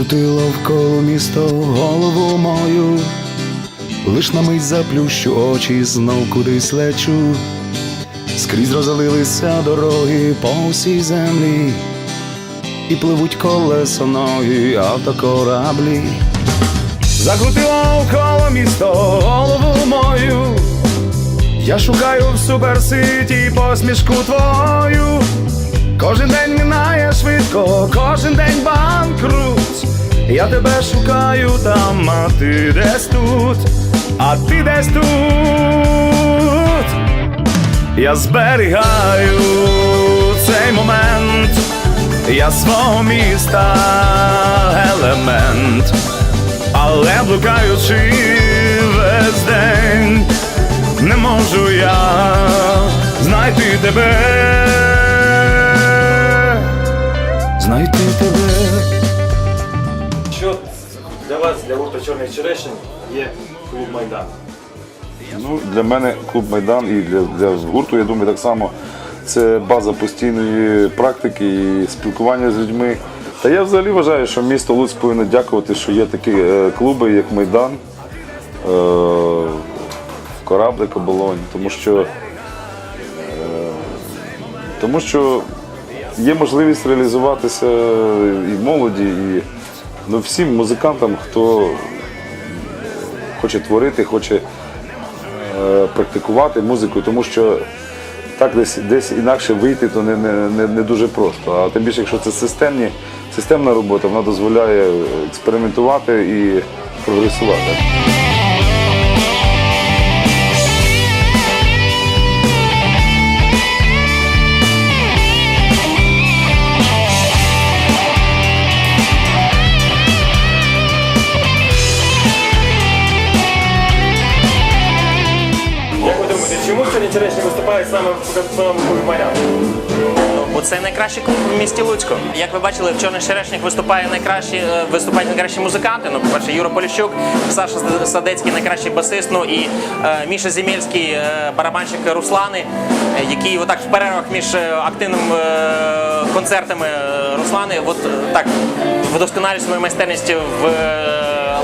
Закрутило вколо місто голову мою, лиш на мить заплющу очі, знов кудись лечу, скрізь розлилися дороги по всій землі, і пливуть колесо ноги автокораблі. Закрутило вколо місто голову мою. Я шукаю в суперситі посмішку твою. Кожен день минає швидко, кожен день банкрут. Я тебе шукаю там, а ти десь тут, а ти десь тут. Я зберігаю цей момент, я свого міста елемент, але блукаючи весь день, не можу я знайти тебе. Знайти тебе. Що для вас, для гурту Чорних Черешень, є клуб Майдан? Ну, для мене клуб Майдан і для, для гурту, я думаю, так само це база постійної практики і спілкування з людьми. Та я взагалі вважаю, що місто Луцьк повинно дякувати, що є такі е, клуби, як Майдан, е, Кораблик Оболонь, тому що, е, тому що є можливість реалізуватися і молоді, і ну, всім музикантам, хто хоче творити, хоче е, практикувати музику, тому що так десь, десь інакше вийти, то не, не, не, дуже просто. А тим більше, якщо це системні, системна робота, вона дозволяє експериментувати і прогресувати. Черешні виступають саме в показовому клубі Майдан? Бо це найкращий клуб в місті Луцьку. Як ви бачили, в чорних черешнях виступає найкращі, е, виступають найкращі музиканти. Ну, по-перше, Юра Поліщук, Саша Садецький, найкращий басист, ну і е, Міша Зімельський, е, барабанщик Руслани, е, який отак в перервах між е, активними е, концертами Руслани, от так вдосконалює свою майстерність в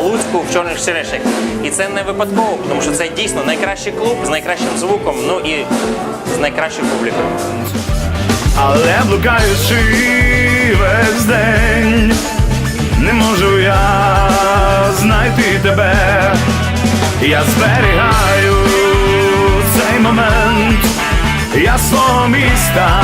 Луцьку в чорних черешнях. І це не випадково, тому що це дійсно найкращий клуб з найкращим звуком, ну і з найкращою публікою. але блукаючи весь день, не можу я знайти тебе. Я зберігаю цей момент, я свого міста